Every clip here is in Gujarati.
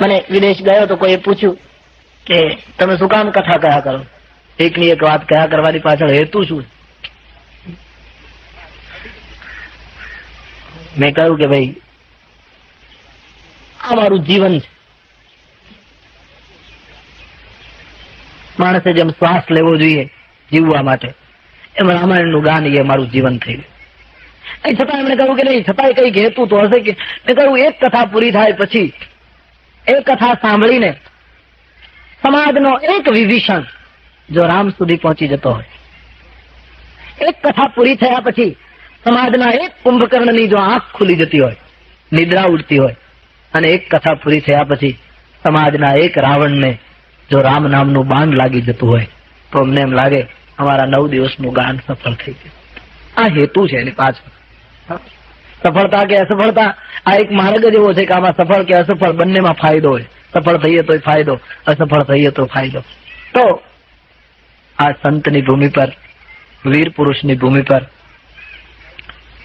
મને વિદેશ ગયો તો કોઈએ પૂછ્યું કે, તમે શું કામ કથા કયા કરો? એકની એક વાત કયા કરવાની પાછળ હેતુ શું? મેં કહ્યું કે ભાઈ, આ મારું જીવન છે. માણસે જેમ શ્વાસ લેવો જોઈએ જીવવા માટે, એમ રામાયણનું ગાન એ મારું જીવન થઈ ગયું. એ છતાં એમણે કહ્યું કે નહીં, છતાંય કઈ હેતુ તો હશે કે, મેં કહ્યું, એક કથા પૂરી થાય પછી એ કથા સાંભળીને સમાજનો એક વિભીષણ જો રામ સુધી પહોંચી જતો હોય એક કથા પૂરી થયા પછી સમાજના એક કુંભકર્ણની જો આંખ ખુલી જતી હોય, નિદ્રા ઉડતી હોય, અને એક કથા પૂરી થયા પછી સમાજના એક રાવણને જો રામ નામનું બાણ લાગી જતું હોય, તો અમને એમ લાગે અમારા નવ દિવસનું ગાન સફળ થઈ ગયું આ હેતુ છે એની પાછળ. સફળતા કે અસફળતા આ એક માર્ગ જ એવો છે કે આમાં સફળ કે અસફળ બંનેમાં ફાયદો હોય. સફળ થઈએ તો ફાયદો, અસફળ થઈએ તો ફાયદો. તો આ સંતની ભૂમિ પર, વીર પુરુષની ભૂમિ પર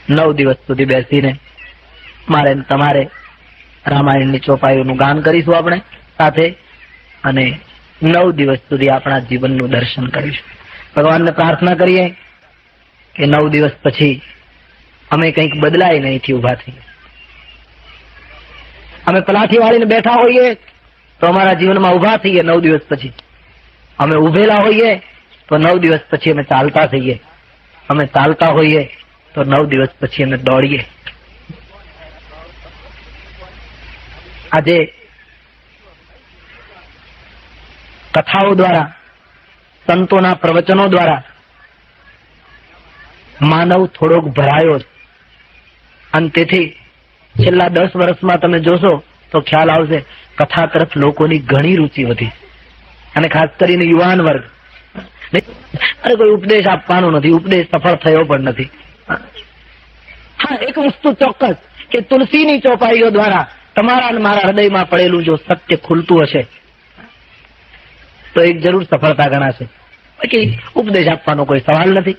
નવ દિવસ સુધી બેસીને મારે તમારે રામાયણની ચોપાઈઓનું ગાન કરીશું આપણે સાથે અને નવ દિવસ સુધી આપણા જીવનનું દર્શન કરીશું. ભગવાનને પ્રાર્થના કરીએ કે નવ દિવસ પછી અમે કંઈક બદલાય નહીં થી ઊભા થઈએ અમે પલાઠી વાળીને બેઠા હોઈએ તો અમારા જીવનમાં ઊભા થઈએ નવ દિવસ પછી. અમે ઉભેલા હોઈએ તો નવ દિવસ પછી અમે ચાલતા થઈએ. અમે ચાલતા હોઈએ તો નવ દિવસ પછી અમે દોડીએ. આજે કથાઓ દ્વારા, સંતોના પ્રવચનો દ્વારા માનવ થોડોક ભરાયો છે. અને તેથી છેલ્લા દસ વર્ષમાં તમે જોશો તો ખ્યાલ આવશે, કથા તરફ લોકોની ઘણી રુચિ વધી. અને ખાસ કરીને યુવાન વર્ગ. અરે કોઈ ઉપદેશ આપવાનો નથી, ઉપદેશ સફળ થયો પણ નથી. હા, એક વસ્તુ ચોક્કસ, કે તુલસીની ચોપાઈઓ દ્વારા તમારા અને મારા હૃદયમાં પડેલું જો સત્ય ખુલતું હશે, તો એક જરૂર સફળતા ગણાશે. બાકી ઉપદેશ આપવાનો કોઈ સવાલ નથી.